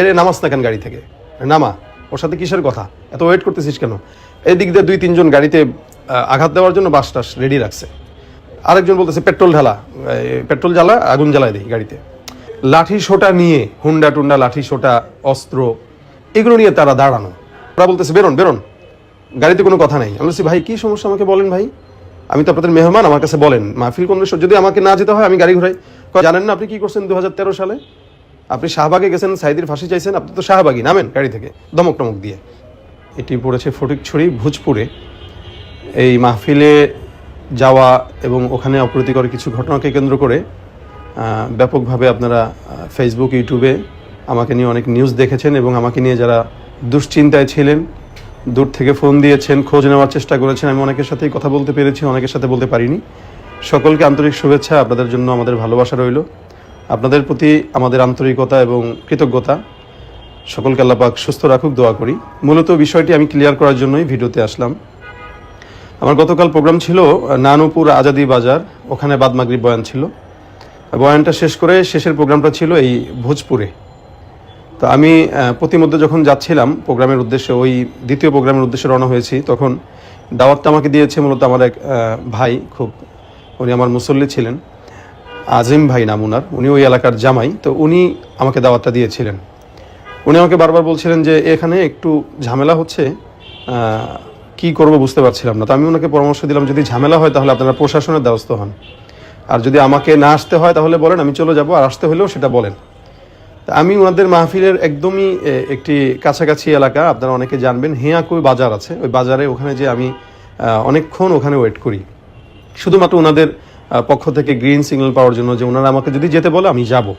এরে নামাস না কেন গাড়ি থেকে? নামা, ওর সাথে কিসের কথা? এত ওয়েট করতেছিস কেন? এদিক দিয়ে দুই, তিনজন গাড়িতে আঘাত দেওয়ার জন্য বাস টাস রেডি রাখছে। আরেকজন বলতেছে, পেট্রোল ঢালা। পেট্রোল জ্বালা, আগুন জ্বালায় দিই গাড়িতে। লাঠি সোটা নিয়ে, হুন্ডা টুন্ডা লাঠি সোটা, অস্ত্র, এগুলো নিয়ে তারা দাঁড়ানো। ওরা বলতেছে, বেরোন বেরোন। গাড়িতে কোনো কথা নেই। আমি বলছি, ভাই, কি সমস্যা আমাকে বলেন ভাই? আমি তো আপনাদের মেহমান, আমার কাছে বলেন। মাহফিল কোন যদি আমাকে না যেতে হয়, আমি গাড়ি ঘুরাই। জানেন না আপনি কি করছেন দু হাজার তেরো সালে? আপনি শাহবাগে গেছেন সাইদির ফাঁসি চাইছেন, আপনি তো শাহবাগী নামেন গাড়ি থেকে, দমক টমক দিয়ে। এটি পড়েছে ফটিকছড়ি, ভোজপুরে। এই মাহফিলে যাওয়া এবং ওখানে অপ্রীতিকর কিছু ঘটনাকে কেন্দ্র করে ব্যাপকভাবে আপনারা ফেসবুক ইউটিউবে আমাকে নিয়ে অনেক নিউজ দেখেছেন এবং আমাকে নিয়ে যারা দুশ্চিন্তায় ছিলেন, দূর থেকে ফোন দিয়েছেন, খোঁজ নেওয়ার চেষ্টা করেছেন, আমি অনেকের সাথেই কথা বলতে পেরেছি, অনেকের সাথে বলতে পারিনি। সকলকে আন্তরিক শুভেচ্ছা, আপনাদের জন্য আমাদের ভালোবাসা রইল। আপনাদের প্রতি আমাদের আন্তরিকতা এবং কৃতজ্ঞতা। সকলকে আল্লাপাক সুস্থ রাখুক, দোয়া করি। মূলত বিষয়টি আমি ক্লিয়ার করার জন্যই ভিডিওতে আসলাম। আমার গতকাল প্রোগ্রাম ছিল নানুপুর আজাদি বাজার, ওখানে বাদ মাগরিব বয়ান ছিল। বয়ানটা শেষ করে শেষের প্রোগ্রামটা ছিল এই ভোজপুরে। তো আমি প্রতিমধ্যে যখন যাচ্ছিলাম প্রোগ্রামের উদ্দেশ্যে, ওই দ্বিতীয় প্রোগ্রামের উদ্দেশ্যে রওনা হয়েছি, তখন দাওয়াতটা আমাকে দিয়েছে মূলত আমার এক ভাই খুব, উনি আমার মুসল্লি ছিলেন। আজিম ভাই নাম উনার। উনি ওই এলাকার জামাই, তো উনি আমাকে দাওয়াতটা দিয়েছিলেন। উনি আমাকে বারবার বলছিলেন যে, এখানে একটু ঝামেলা হচ্ছে কি করব বুঝতে পারছিলাম না। তো আমি ওনাকে পরামর্শ দিলাম, যদি ঝামেলা হয় তাহলে আপনারা প্রশাসনের দ্বারস্থ হন। আর যদি আমাকে না আসতে হয় তাহলে বলেন, আমি চলে যাব, আর আসতে হলেও সেটা বলেন। তা আমি ওনাদের মাহফিলের একদমই একটি কাছাকাছি এলাকা, আপনারা অনেকে জানবেন, হেয়াকুই বাজার আছে। ওই বাজারে ওখানে যে আমি অনেকক্ষণ ওখানে ওয়েট করি। শুধুমাত্র ওনাদের পক্ষ থেকে গ্রিন সিগন্যাল পাওয়ার জন্য যে ওনারা আমাকে যদি যেতে বলে আমি যাব।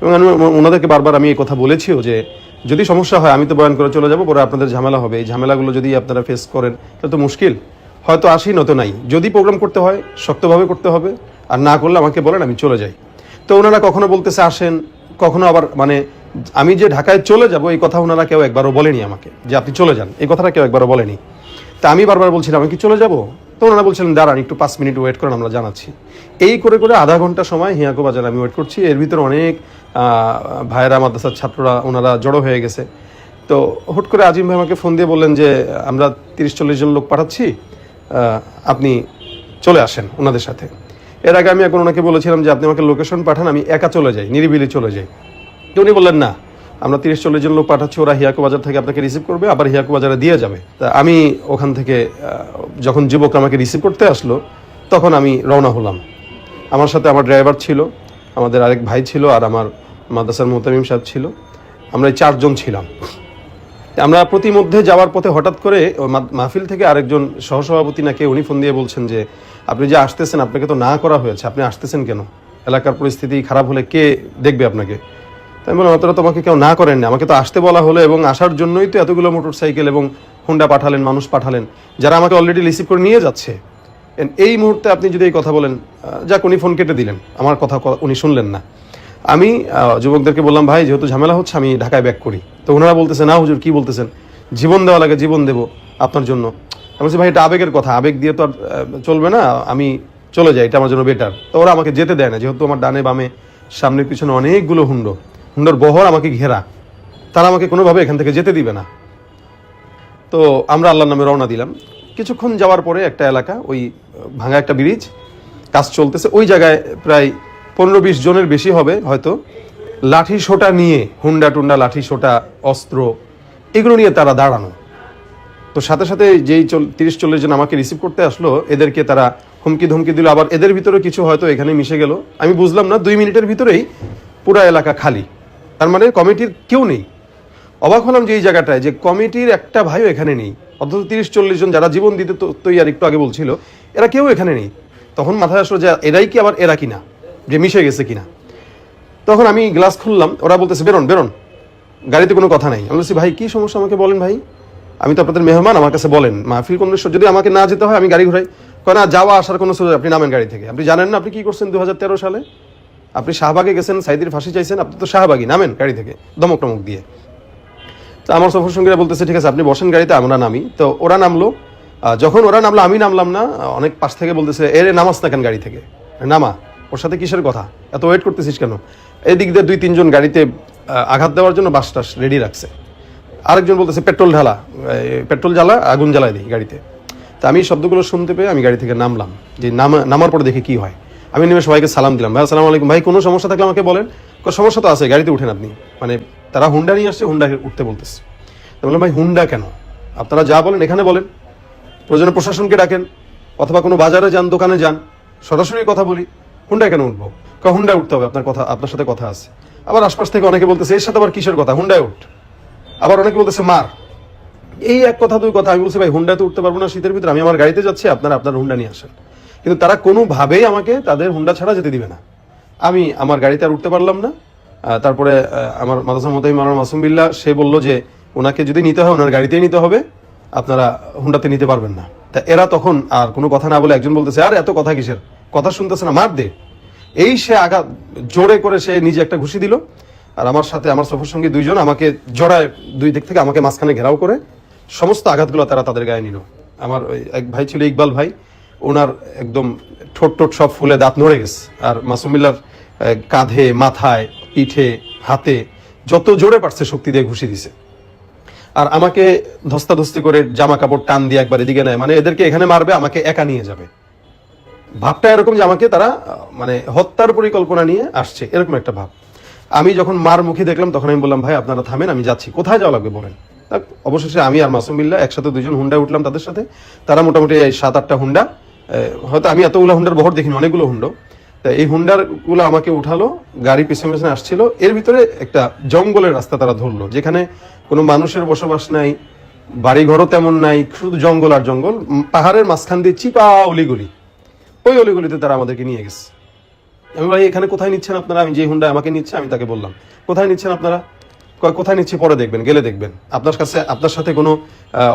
এবং আমি ওনাদেরকে বারবার আমি এই কথা বলেছিও যে যদি সমস্যা হয় আমি তো বয়ান করে চলে যাব, পরে আপনাদের ঝামেলা হবে। এই ঝামেলাগুলো যদি আপনারা ফেস করেন, তাহলে তো মুশকিল। হয়তো আসি নয়তো নাই। যদি প্রোগ্রাম করতে হয়, শক্তভাবে করতে হবে। আর না করলে আমাকে বলেন, আমি চলে যাই। তো ওনারা কখনো বলতেছে আসেন, কখনো আবার মানে আমি যে ঢাকায় চলে যাব, এই কথা ওনারা কেউ একবারও বলেনি আমাকে যে আপনি চলে যান। এই কথাটা কেউ একবারও বলেনি। তা আমি বারবার বলছিলাম, আমি কি চলে যাব? তো ওনারা বলছিলেন, দাঁড়ান, একটু পাঁচ মিনিট ওয়েট করেন, আমরা জানাচ্ছি। এই করে করে আধা ঘণ্টা সময় হিয়াকো বাজার আমি ওয়েট করছি। এর ভিতরে অনেক ভাইয়েরা, মাদ্রাসার ছাত্ররা, ওনারা জড়ো হয়ে গেছে। তো হুট করে আজিম ভাই আমাকে ফোন দিয়ে বললেন যে, আমরা তিরিশ চল্লিশ জন লোক পাঠাচ্ছি আপনি চলে আসেন ওনাদের সাথে। এর আগে আমি এখন ওনাকে বলেছিলাম যে, আপনি আমাকে লোকেশন পাঠান, আমি একা চলে যাই, নিরিবিলি চলে যাই। তো উনি বললেন, না। আমরা তিরিশ চল্লিশ জন লোক পাঠাচ্ছি, ওরা হিয়াকো বাজার থেকে আপনাকে রিসিভ করবে, আবার হিয়াকো বাজারে দিয়ে যাবে। তা আমি ওখান থেকে যখন যুবক আমাকে রিসিভ করতে আসলো, তখন আমি রওনা হলাম। আমার সাথে আমার ড্রাইভার ছিল, আমাদের আরেক ভাই ছিল আর আমার মাদ্রাসার মোতামিম সাহেব ছিল। আমরা এই চারজন ছিলাম। আমরা প্রতিমধ্যে যাওয়ার পথে হঠাৎ করে মাহফিল থেকে আরেকজন সহসভাপতি নাকি উনি ফোন দিয়ে বলছেন যে, আপনি যে আসতেছেন, আপনাকে তো না করা হয়েছে, আপনি আসতেছেন কেন? এলাকার পরিস্থিতি খারাপ হলে কে দেখবে আপনাকে? তাই বললাম, অতটা তোমাকে কেউ না করেননি। আমাকে তো আসতে বলা হলো এবং আসার জন্যই তো এতগুলো মোটর সাইকেল এবং হুন্ডা পাঠালেন, মানুষ পাঠালেন, যারা আমাকে অলরেডি রিসিভ করে নিয়ে যাচ্ছে। এই মুহূর্তে আপনি যদি এই কথা বলেন যাক, উনি ফোন কেটে দিলেন। আমার কথা উনি শুনলেন না। আমি যুবকদেরকে বললাম, ভাই, যেহেতু ঝামেলা হচ্ছে, আমি ঢাকায় ব্যাক করি। তো ওনারা বলতেছে, না হুজুর, কী বলতেছেন? জীবন দেওয়া লাগে, জীবন দেব আপনার জন্য। আমি বলছি, ভাই, এটা আবেগের কথা। আবেগ দিয়ে তো আর চলবে না, আমি চলে যাই, এটা আমার জন্য বেটার তো ওরা আমাকে যেতে দেয় না, যেহেতু আমার ডানে বামে, সামনে পিছনে অনেকগুলো হুন্ডো। হুন্ডোর বহর আমাকে ঘেরা। তারা আমাকে কোনোভাবে এখান থেকে যেতে দিবে না। তো আমরা আল্লাহর নামে রওনা দিলাম। কিছুক্ষণ যাওয়ার পরে একটা এলাকা, ওই ভাঙা একটা ব্রিজ, কাজ চলতেছে। ওই জায়গায় প্রায় পনেরো বিশ জনের বেশি হবে হয়তো। লাঠি সোটা নিয়ে, হুন্ডা টুন্ডা লাঠি সোটা, অস্ত্র, এগুলো নিয়ে তারা দাঁড়ানো। তো সাথে সাথে যেই চল, তিরিশ চল্লিশ জন আমাকে রিসিভ করতে আসলো, এদেরকে তারা হুমকি ধমকি দিল। আবার এদের ভিতরে কিছু হয়তো এখানে মিশে গেল। আমি বুঝলাম না, দুই মিনিটের ভিতরেই পুরা এলাকা খালি। তার মানে কমিটির কেউ নেই। অবাক হলাম যে এই জায়গাটায় যে কমিটির একটা ভাইও এখানে নেই। অন্তত তিরিশ, চল্লিশ জন যারা জীবন দিতে তৈরি একটু আগে বলছিল, এরা কেউ এখানে নেই। তখন মাথায় আসলো যে এরাই কি আবার এরা কিনা, যে মিশে গেছে কিনা। তখন আমি গ্লাস খুললাম, ওরা বলতেছে, বেরোন বেরোন। গাড়িতে কোনো কথা নাই। আমি বলছি, ভাই, কী সমস্যা আমাকে বলেন ভাই? আমি তো আপনাদের মেহমান, আমার কাছে বলেন। মাহফিল কোন যদি আমাকে না যেতে হয়, আমি গাড়ি ঘুরাই কয়, না, যাওয়া আসার কোনো সুযোগ আপনি নামেন গাড়ি থেকে। আপনি জানেন না আপনি কী করছেন দু হাজার তেরো সালে? আপনি শাহবাগে গেছেন, সাইদির ফাঁসি চাইছেন, আপনি তো শাহবাগী নামেন গাড়ি থেকে, দমক টমক দিয়ে। তো আমার সফর সঙ্গীরা বলতেছে, ঠিক আছে, আপনি বসেন গাড়িতে, আমরা নামি। তো ওরা নামলো। যখন ওরা নামলো, আমি নামলাম না, অনেক পাশ থেকে বলতেছে এরে নামাস না কেন গাড়ি থেকে? নামা, ওর সাথে কিসের কথা? এত ওয়েট করতেছিস কেন? এদিক দিয়ে দুই তিনজন গাড়িতে আঘাত দেওয়ার জন্য বাস টাস রেডি রাখছে। আরেকজন বলতেছে, পেট্রোল ঢালা পেট্রোল জ্বালা, আগুন জ্বালায় দিই গাড়িতে। তা আমি শব্দগুলো শুনতে পেয়ে আমি গাড়ি থেকে নামলাম, যে নামা, নামার পরে দেখি কি হয়। আমি নেমে সবাইকে সালাম দিলাম। ভাই, আসসালামু আলাইকুম। ভাই, কোনো সমস্যা থাকলে আমাকে বলেন। সমস্যা তো আছে, গাড়িতে উঠেন আপনি। মানে তারা হুন্ডা নিয়ে আসছে হুন্ডা উঠতে বলতেছে। তো বললাম, ভাই, হুন্ডা কেন? আপনারা যা বলেন, এখানে বলেন। প্রয়োজনে প্রশাসনকে ডাকেন, অথবা কোনো বাজারে যান, দোকানে যান, সরাসরি কথা বলি। হুন্ডা কেন উঠবো? কয় হুন্ডায় উঠতে হবে, আপনার কথা, আপনার সাথে কথা আছে। আবার আশপাশ থেকে অনেকে বলতেছে, এর সাথে আবার কিসের কথা? হুন্ডায় উঠ। আবার অনেকে বলতেছে, মার। এই এক কথা, দুই কথা, আমি বলছি, ভাই হুন্ডাতে উঠতে পারব না, শীতের ভিতরে। আমি আমার গাড়িতে যাচ্ছি, আপনারা আপনার হুন্ডা নিয়ে আসেন। কিন্তু তারা কোনোভাবেই আমাকে তাদের হুন্ডা ছাড়া যেতে দিবে না। আমি আমার গাড়িতে আর উঠতে পারলাম না। তারপরে আমার মাদাসা মতাই মারার মাসুম বিল্লাহ সে বলল যে, ওনাকে যদি নিতে হয়, ওনার গাড়িতেই নিতে হবে। আপনারা হুন্ডাতে নিতে পারবেন না। তা এরা তখন আর কোনো কথা না বলে একজন বলতেছে, আর, এত কথা কিসের? কথা শুনতেছে না, মার দে। এই সে আঘাত, জোরে করে সে নিজে একটা ঘুষি দিল। আর আমার সাথে, আমার সফর সঙ্গী দুইজন আমাকে জড়ায় দুই দিক থেকে আমাকে মাঝখানে ঘেরাও করে, সমস্ত আঘাতগুলো তারা তাদের গায়ে নিল। আমার ওই এক ভাই ছিল, ইকবাল ভাই ওনার একদম ঠোঁট টোট সব ফুলে দাঁত নড়ে গেছে। আর মাসুমিল্লার কাঁধে, মাথায়, পিঠে, হাতে যত জোরে পারছে শক্তি দিয়ে ঘুষি দিছে। আর আমাকে ধস্তাধস্তি করে জামা কাপড় টান দিয়ে একবার এদিকে নেয়। মানে এদেরকে এখানে মারবে, আমাকে একা নিয়ে যাবে। ভাবটা এরকম যে আমাকে তারা মানে হত্যার পরিকল্পনা নিয়ে আসছে, এরকম একটা ভাব। আমি যখন মার মুখে দেখলাম, তখন আমি বললাম, ভাই, আপনারা থামেন, আমি যাচ্ছি। কোথায় যাওয়া লাগবে বলেন? অবশেষে আমি আর মাসুম বিল্লাহ একসাথে দুজন হুন্ডায় উঠলাম তাদের সাথে। তারা মোটামুটি সাত আটটা হুন্ডা হয়তো আমি এতগুলো হুন্ডার বহর দেখিনি, অনেকগুলো হুন্ডো। তা এই হুন্ডারগুলো আমাকে উঠালো, গাড়ি পিছনে পিছনে আসছিল। এর ভিতরে একটা জঙ্গলের রাস্তা তারা ধরলো, যেখানে কোনো মানুষের বসবাস নাই, বাড়িঘরও তেমন নাই, শুধু জঙ্গল আর জঙ্গল পাহাড়ের মাঝখান দিয়ে চিপা অলিগুলি। ওই অলিগুলিতে তারা আমাদেরকে নিয়ে গেছে। আমি ভাই, এখানে কোথায় নিচ্ছেন আপনারা? আমি যে হুন্ডা আমাকে নিচ্ছে, আমি তাকে বললাম, কোথায় নিচ্ছেন আপনারা? কোথায় নিচ্ছি পরে দেখবেন, গেলে দেখবেন। আপনার কাছে, আপনার সাথে কোনো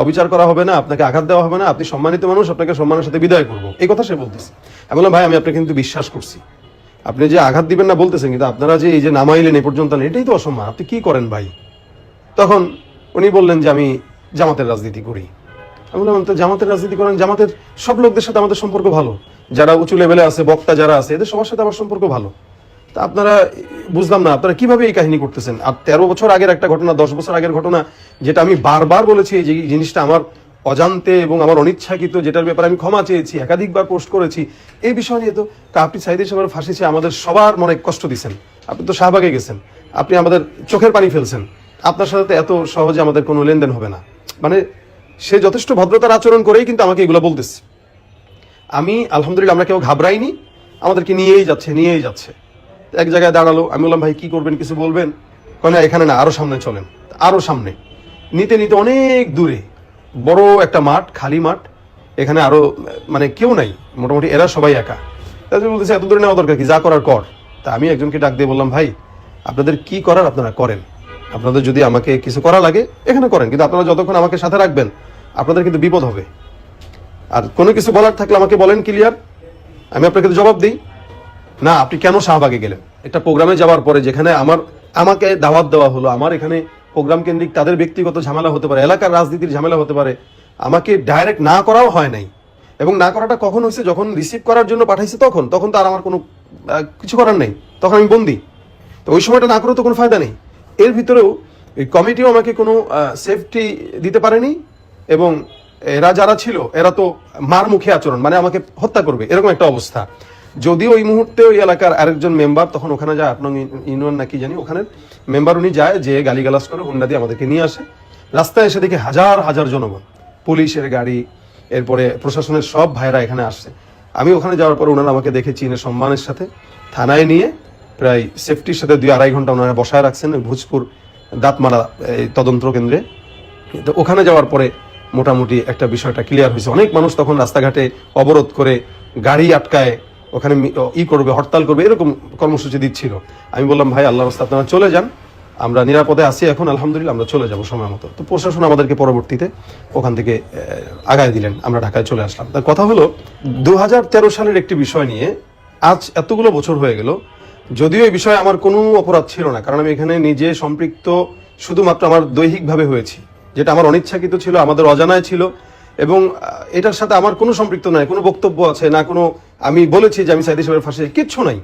অবিচার করা হবে না, আপনাকে আঘাত দেওয়া হবে না, আপনি সম্মানিত মানুষ, আপনাকে সম্মানের সাথে বিদায় করব। এই কথা সে বলতেছে। আমি বললাম, ভাই, আমি আপনাকে কিন্তু বিশ্বাস করছি। আপনি যে আঘাত দিবেন না বলতেছেন, কিন্তু আপনারা যে, এই যে নামাইলেন এই পর্যন্ত, এটাই তো অসম্মান। আপনি কি করেন ভাই? তখন উনি বললেন যে, আমি জামাতের রাজনীতি করি। আমি বললাম, তো জামাতের রাজনীতি করেন, জামাতের সব লোকদের সাথে আমাদের সম্পর্ক ভালো। যারা উঁচু লেভেলে আছে, বক্তা যারা আছে, এদের সবার সাথে আমার সম্পর্ক ভালো। তা আপনারা বুঝলাম না, আপনারা কীভাবে এই কাহিনী করতেছেন? আর তেরো বছর আগের একটা ঘটনা, দশ বছর আগের ঘটনা, যেটা আমি বারবার বলেছি যে জিনিসটা আমার অজান্তে এবং আমার অনিচ্ছাকৃত, যেটার ব্যাপারে আমি ক্ষমা চেয়েছি, একাধিকবার পোস্ট করেছি, এই বিষয় নিয়ে তো আপনি সাইদ সাহেবের ফাঁসিছে আমাদের সবার মনে কষ্ট দিচ্ছেন। আপনি তো শাহবাগে গেছেন, আপনি আমাদের চোখের পানি ফেলছেন। আপনার সাথে এত সহজে আমাদের কোনো লেনদেন হবে না। মানে সে যথেষ্ট ভদ্রতার আচরণ করেই কিন্তু আমাকে এগুলো বলতেছে। আমি আলহামদুলিল্লাহ আমরা কেউ ঘাবড়াইনি, আমাদেরকে নিয়েই যাচ্ছে নিয়েই যাচ্ছে। এক জায়গায় দাঁড়াল। আমি বললাম, ভাই, কি করবেন? কিছু বলবেন? কেন এখানে না, আরও সামনে চলেন। আরও সামনে। নিতে নিতে অনেক দূরে। বড় একটা মাঠ, খালি মাঠ। এখানে আরও মানে কেউ নাই। মোটামুটি এরা সবাই একা। তাদের বলতেছে এত দূরে নেওয়া দরকার কি? যা করার কর। তা আমি একজনকে ডাক দিয়ে বললাম, ভাই, আপনাদের কি করার আপনারা করেন। আপনাদের যদি আমাকে কিছু করা লাগে, এখানে করেন। কিন্তু আপনারা যতক্ষণ আমাকে সাথে রাখবেন, আপনাদের কিন্তু বিপদ হবে। আর কোনো কিছু বলার থাকলে আমাকে বলেন, ক্লিয়ার? আমি আপনাকে জবাব দিই। না, আপনি কেন শাহবাগে গেলেন? একটা প্রোগ্রামে যাওয়ার পরে যেখানে আমার, আমাকে দাওয়াত দেওয়া হলো, আমার এখানে প্রোগ্রাম কেন্দ্রিক তাদের ব্যক্তিগত ঝামেলা হতে পারে, এলাকার রাজনীতির ঝামেলা হতে পারে, আমাকে ডাইরেক্ট না করাও হয় নাই। এবং না করাটা কখন হয়েছে, যখন রিসিভ করার জন্য পাঠাইছে তখন তখন তো আর আমার কোনো কিছু করার নেই। তখন আমি বন্দি। তো ওই সময়টা না করে তো কোনো ফায়দা নেই। এর ভিতরেও কমিটিও আমাকে কোনো সেফটি দিতে পারেনি এবং এরা যারা ছিল, এরা তো মার মুখে আচরণ মানে আমাকে হত্যা করবে, এরকম একটা অবস্থা। যদিও ওই মুহূর্তে ওই এলাকার আরেকজন মেম্বার, তখন ওখানে যায়, আপনার ইউনিয়ন নাকি জানি ওখানে মেম্বার উনি যায়, যে গালিগালাজ করে হুন্ডা দিয়ে আমাদেরকে নিয়ে আসে। রাস্তায় এসে দেখে হাজার হাজার জনগণ, পুলিশের গাড়ি, এরপরে প্রশাসনের সব ভাইরা এখানে আসছে আমি ওখানে যাওয়ার পর ওনারা আমাকে দেখে চিনে সম্মানের সাথে থানায় নিয়ে প্রায় সেফটির সাথে দুই আড়াই ঘণ্টা ওনারা বসায় রাখছেন ভোজপুর দাঁতমারা, এই তদন্ত কেন্দ্রে। তো ওখানে যাওয়ার পরে মোটামুটি একটা বিষয়টা ক্লিয়ার হয়েছে। অনেক মানুষ তখন রাস্তাঘাটে অবরোধ করে গাড়ি আটকায় ওখানে ই করবে, হরতাল করবে, এরকম কর্মসূচি দিচ্ছিল। আমি বললাম, ভাই আল্লাহ রাস্তা আপনারা চলে যান, আমরা নিরাপদে আছি এখন, আলহামদুলিল্লাহ আমরা চলে যাব, সময় মতো। তো প্রশাসন আমাদেরকে পরবর্তীতে ওখান থেকে আগায় দিলেন, আমরা ঢাকায় চলে আসলাম। তার কথা হলো দু হাজার তেরো সালের একটি বিষয় নিয়ে আজ এতগুলো বছর হয়ে গেল, যদিও এই বিষয়ে আমার কোনো অপরাধ ছিল না, কারণ আমি এখানে নিজে সম্পৃক্ত, শুধুমাত্র আমার দৈহিকভাবে হয়েছি, যেটা আমার অনিচ্ছাকৃত ছিল, আমাদের অজানায় ছিল এবং এটার সাথে আমার কোনো সম্পৃক্ত নাই, কোনো বক্তব্য আছে না, কোনো, আমি বলেছি যে আমি সাইদি সাহেবের ফাঁসি, কিচ্ছু নাই।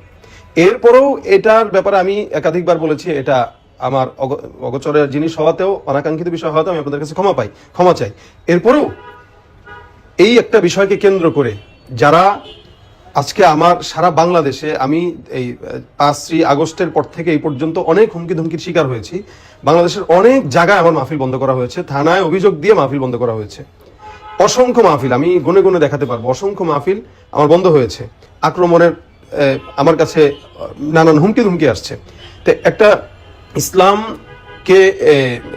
এরপরেও এটার ব্যাপারে আমি একাধিকবার বলেছি, এটা আমার অগ- অগোচরের জিনিস হওয়াতেও অনাকাঙ্ক্ষিত বিষয় হওয়াতেও আমি আপনাদের কাছে ক্ষমা পাই, ক্ষমা চাই। এরপরেও এই একটা বিষয়কে কেন্দ্র করে যারা আজকে আমার সারা বাংলাদেশে, আমি এই পাঁচই আগস্টের পর থেকে এই পর্যন্ত অনেক হুমকি ধুমকির শিকার হয়েছি। বাংলাদেশের অনেক জায়গায় আমার মাহফিল বন্ধ করা হয়েছে, থানায় অভিযোগ দিয়ে মাহফিল বন্ধ করা হয়েছে। অসংখ্য মাহফিল, আমি গুনে গুনে দেখাতে পারব, অসংখ্য মাহফিল আমার বন্ধ হয়েছে। আক্রমণের আমার কাছে নানান হুমকি ধুমকি আসছে। তো একটা ইসলামকে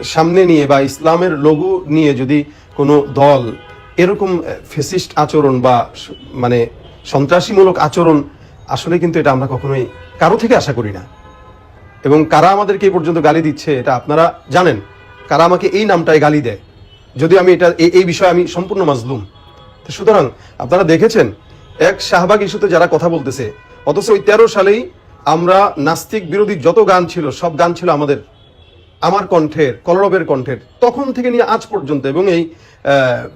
সামনে নিয়ে বা ইসলামের লঘু নিয়ে যদি কোনো দল এরকম ফেসিস্ট আচরণ বা মানে সন্ত্রাসীমূলক আচরণ, আসলে কিন্তু এটা আমরা কখনোই কারও থেকে আশা করি না। এবং কারা আমাদেরকে এই পর্যন্ত গালি দিচ্ছে, এটা আপনারা জানেন। কারা আমাকে এই নামটায় গালি দেয়? যদি আমি এটা এই- বিষয়ে আমি সম্পূর্ণ মাজলুম। তো সুতরাং আপনারা দেখেছেন, এক শাহবাগ ইস্যুতে যারা কথা বলতেছে, অথচ ওই তেরো সালেই আমরা নাস্তিক বিরোধী যত গান ছিল, সব গান ছিল আমাদের, আমার কণ্ঠের, কলরবের কণ্ঠের, তখন থেকে নিয়ে আজ পর্যন্ত এবং এই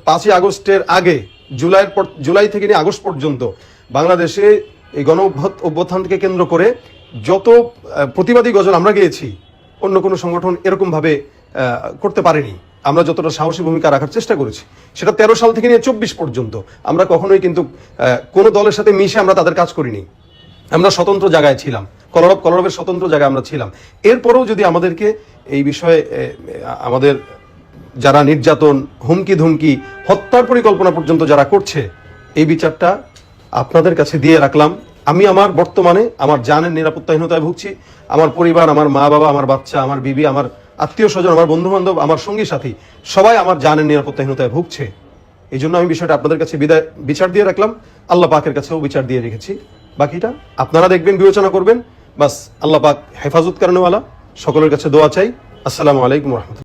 পাঁচই আগস্টের আগে, জুলাইয়ের পর জুলাই থেকে নিয়ে আগস্ট পর্যন্ত বাংলাদেশে এই গণ অভ্যুত- অভ্যুত্থানকে কেন্দ্র করে যত প্রতিবাদী গজল আমরা গেয়েছি, অন্য কোনো সংগঠন এরকমভাবে করতে পারেনি। আমরা যতটা সাহসী ভূমিকা রাখার চেষ্টা করেছি, সেটা তেরো সাল থেকে নিয়ে চব্বিশ পর্যন্ত। আমরা কখনোই কিন্তু কোনো দলের সাথে মিশে আমরা তাদের কাজ করিনি। আমরা স্বতন্ত্র জায়গায় ছিলাম। কলরব, কলরবের স্বতন্ত্র জায়গায় আমরা ছিলাম। এরপরেও যদি আমাদেরকে এই বিষয়ে আমাদের যারা নির্যাতন হুমকি ধুমকি হত্যার পরিকল্পনা পর্যন্ত যারা করছে, এই বিচারটা আপনাদের কাছে দিয়ে রাখলাম। আমি আমার বর্তমানে আমার জানের নিরাপত্তাহীনতায় ভুগছি। আমার পরিবার, আমার মা বাবা আমার বাচ্চা, আমার বিবি, আমার আত্মীয় স্বজন আমার বন্ধু বান্ধব আমার সঙ্গী সাথী, সবাই আমার জানের নিরাপত্তাহীনতায় ভুগছে। এই জন্য আমি বিষয়টা আপনাদের কাছে বিদায় বিচার দিয়ে রাখলাম। আল্লাহ পাকের কাছেও বিচার দিয়ে রেখেছি। বাকিটা আপনারা দেখবেন, বিবেচনা করবেন। বাস, আল্লাহ পাক হেফাজত কারণেওয়ালা। সকলের কাছে দোয়া চাই। আসসালামু আলাইকুম রহমতুল্লাহ।